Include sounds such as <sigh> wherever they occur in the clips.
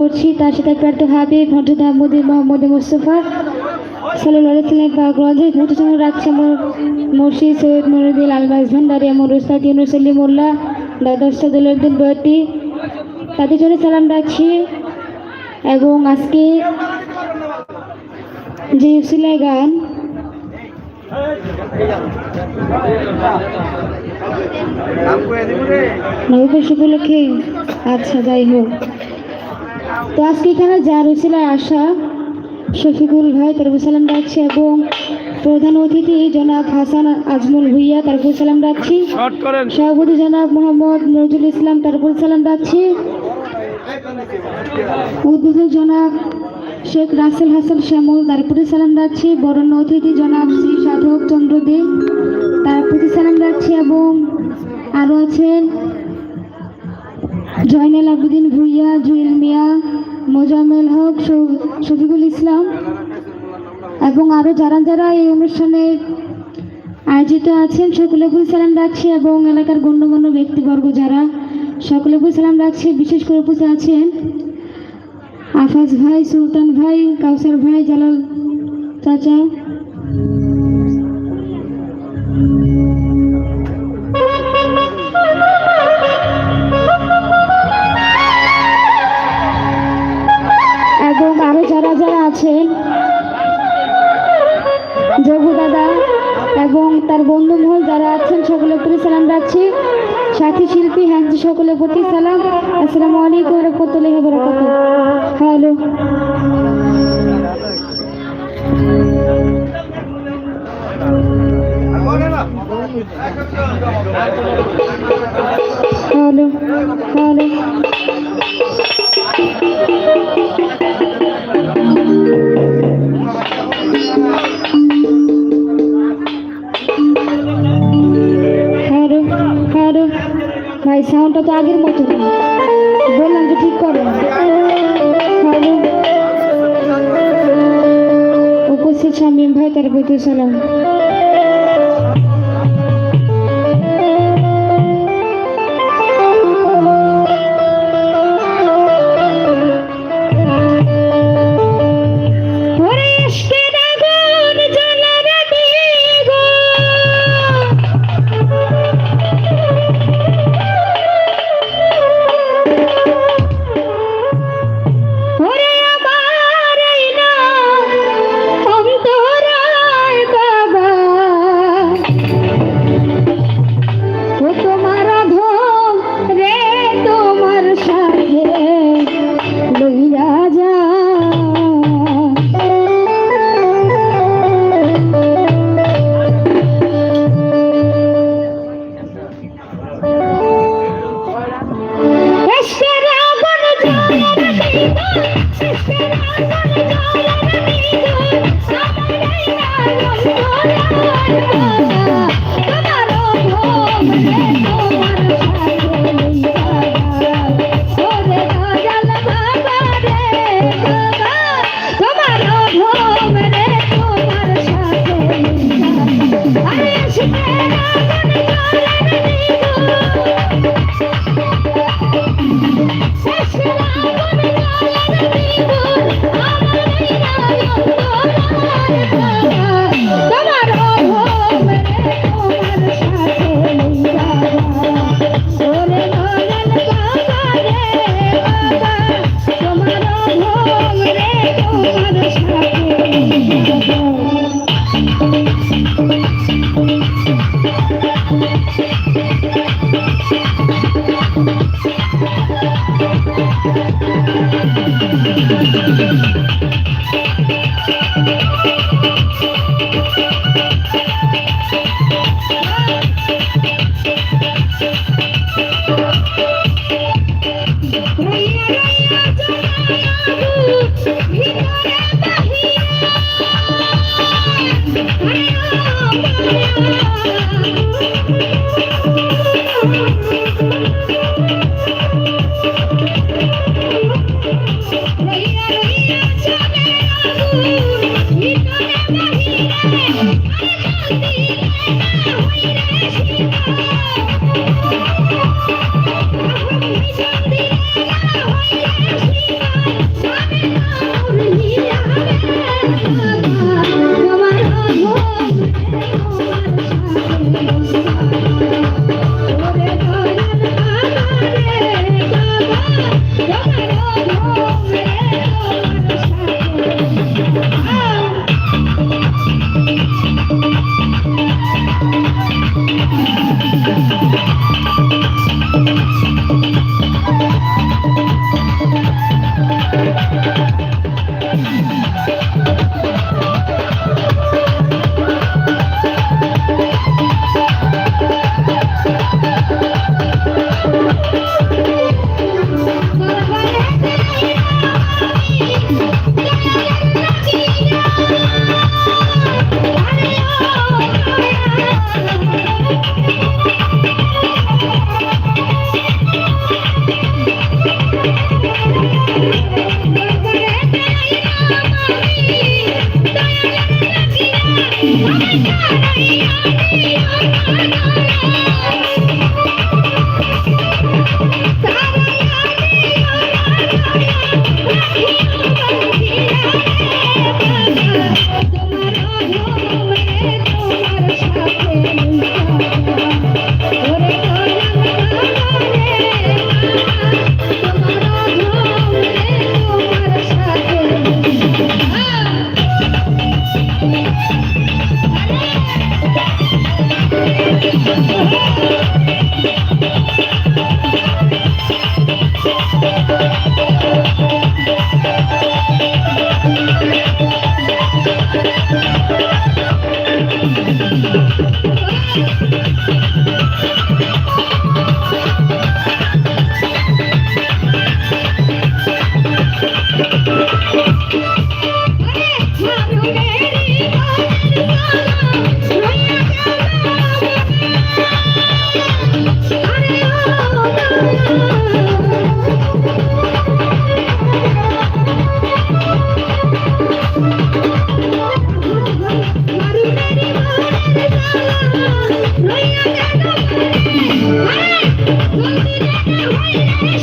করছি তার সাথে প্রার্থ হাবিব হজরত আহমদ মোহাম্মদ মুস্তফা সাল্লাম বা গ্রন্থে মুহূর্ত রাখছে আমার মুর্শিদ সৈয়দ মনুদ্দিন আলমাজ ভান্ডারি আমার উস্তাদ ইউনুস মোল্লা দাদা উস্তাদুল উদ্দিন তাদের জন্য সালাম রাখছি এবং আজকে যে উসিলায় গান নববর্ষ উপলক্ষে আচ্ছা যাই হোক। তো আজকে এখানে যার উসিলায় আসা শফিকুল ভাই তারপর সালাম রাখছি এবং প্রধান অতিথি জনাব হাসান আজমল ভুইয়া তারপর সালাম রাখছি। সভাপতি জনাব মোহাম্মদ নজরুল ইসলাম তারপর সালাম রাখছি। উদ্বোধক জনাব শেখ রাসেল হাসান শ্যামল তারপরে সালাম রাখছি। বরণ্য অতিথি জনাব শ্রী সাধক চন্দ্র দে তার প্রতি সালাম রাখছি এবং আরও আছেন জয়নাল আবেদিন ভুইয়া, জুয়েল মিয়া মোজামেল হক শফ- শফিকুল ইসলাম এবং আরও যারা যারা এই অনুষ্ঠানে আয়োজিত আছেন, সকলে ফুল সালাম রাখছি এবং এলাকার গণ্যমান্য ব্যক্তিবর্গ যারা, সকলে ফুল সালাম রাখছি। বিশেষ করে উপস্থিত আছেন আফাজ ভাই, সুলতান ভাই, কাউসার ভাই, জালাল চাচা। <laughs> যারা জগু দাদা এবং তার বন্ধু মহল যারা আছেন, সকলের প্রতি সালাম রাখছি সাথী শিল্পী হ্যান্সি সকলের প্রতি সালাম। আসসালামু আলাইকুম রহমতুল্লাহ হ্যালো। Hello hello. ভাই সাউন্ডটা তো আগের মতো বললাম তো ঠিক করো। হ্যালো উপস্থিত শামীম ভাই, তার প্রতি সালাম Thank you. Yeah. Yeah, yeah, yeah.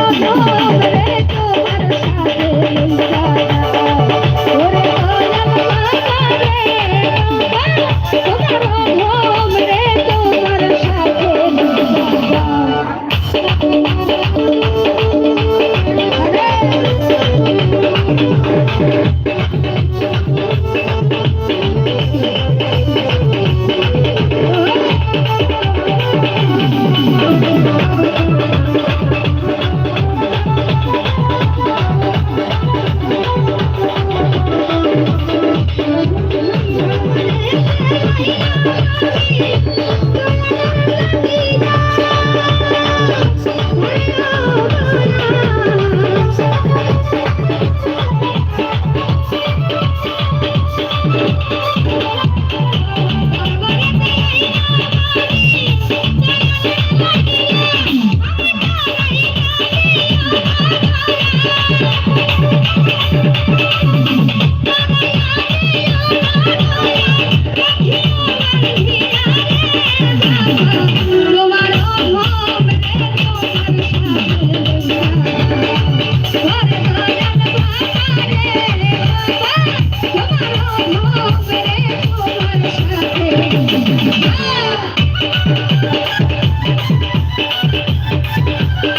তোমার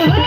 আমি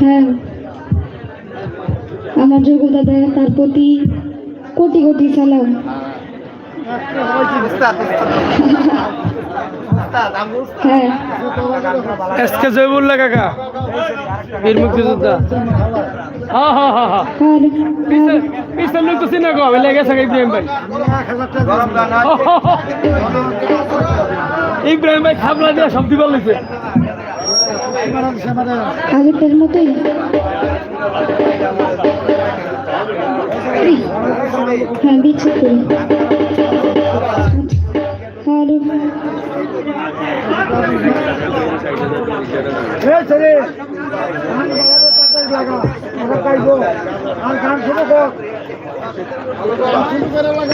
হ্যাঁ। আমার যোগ্য দাদা তার প্রতি কোটি কোটি সালাম। হ্যাঁ। এসকে জয়বুল্লাহ কাকা, বীর মুক্তিযোদ্ধা। হ্যাঁ হ্যাঁ হ্যাঁ হ্যাঁ পিছন লোক তো ইব্রাহিম ভাই। খাবলা দিয়ে সব দিবার আর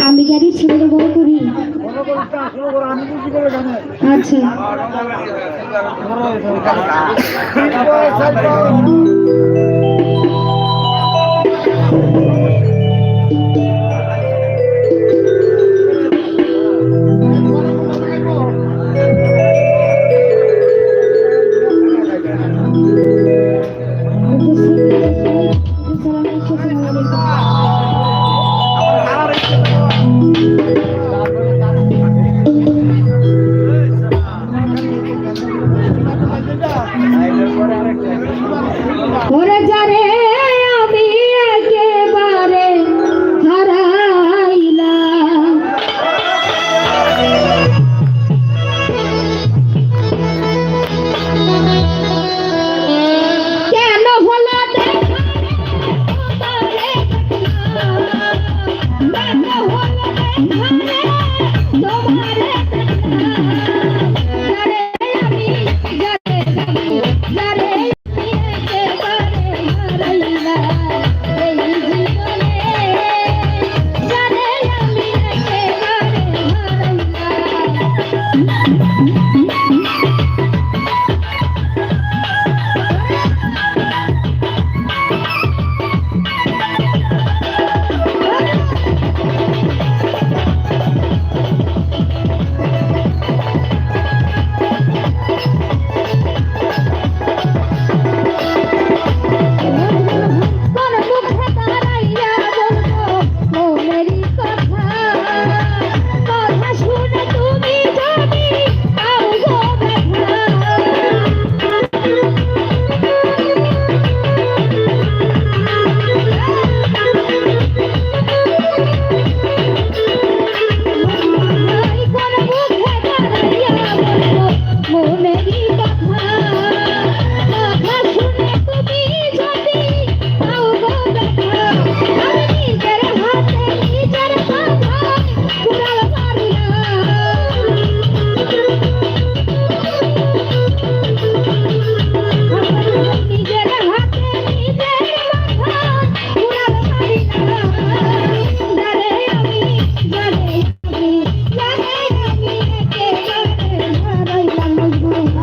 আমি গাড়ি ছেলেটা বড় করি? আচ্ছা। আমি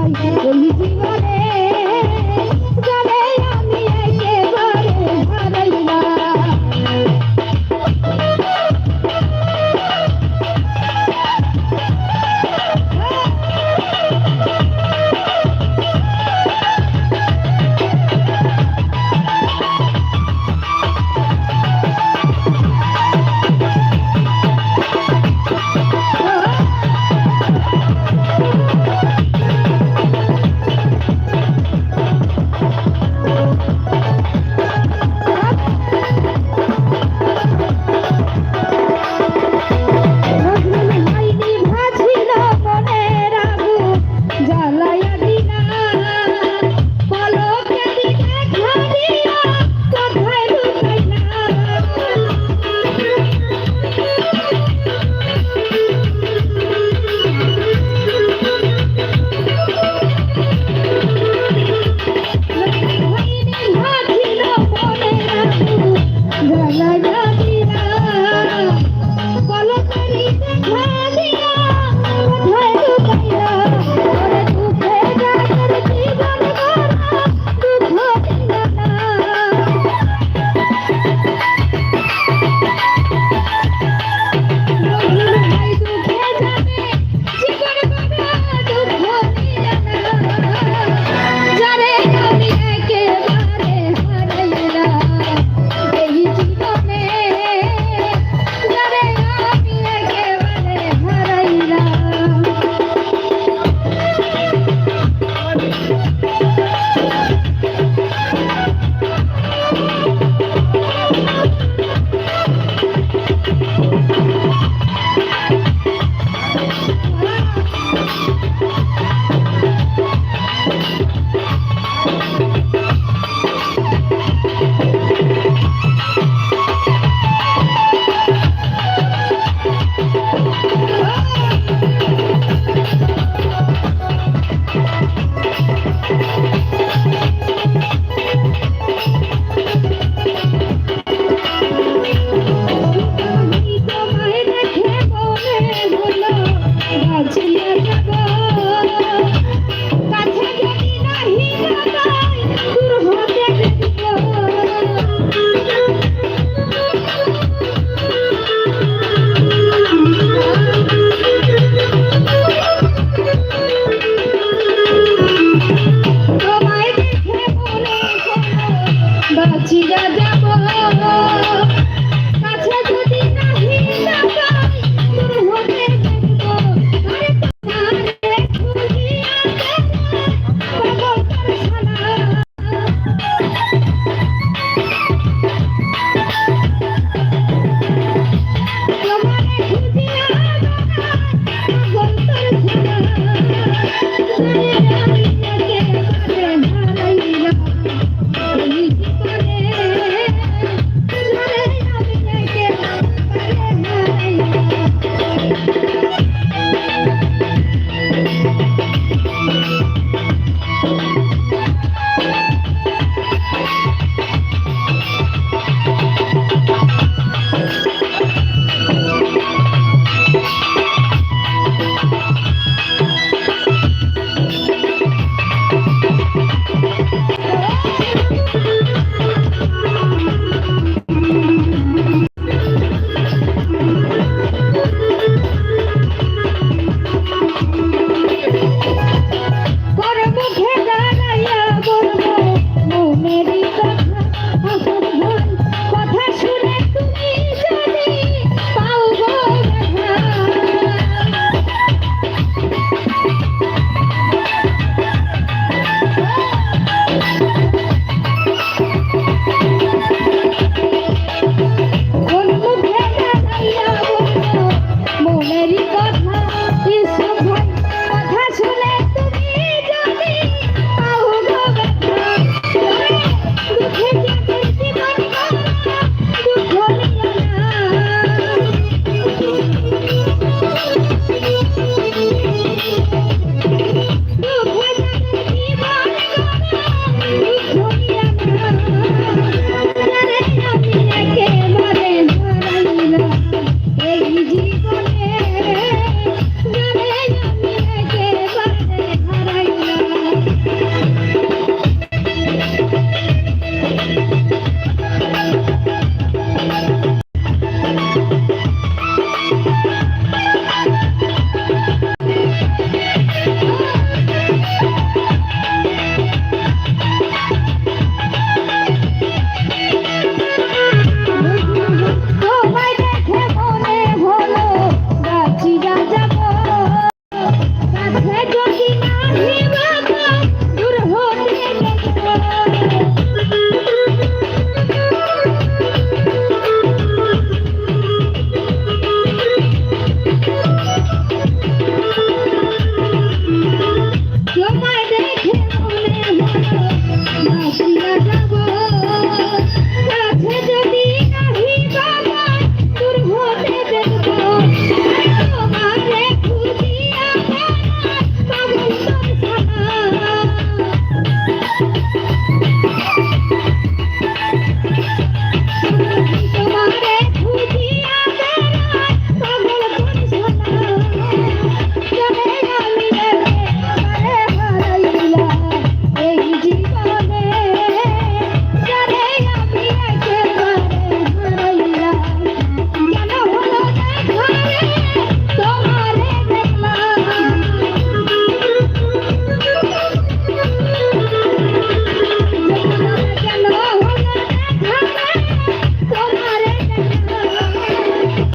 এই জীবনে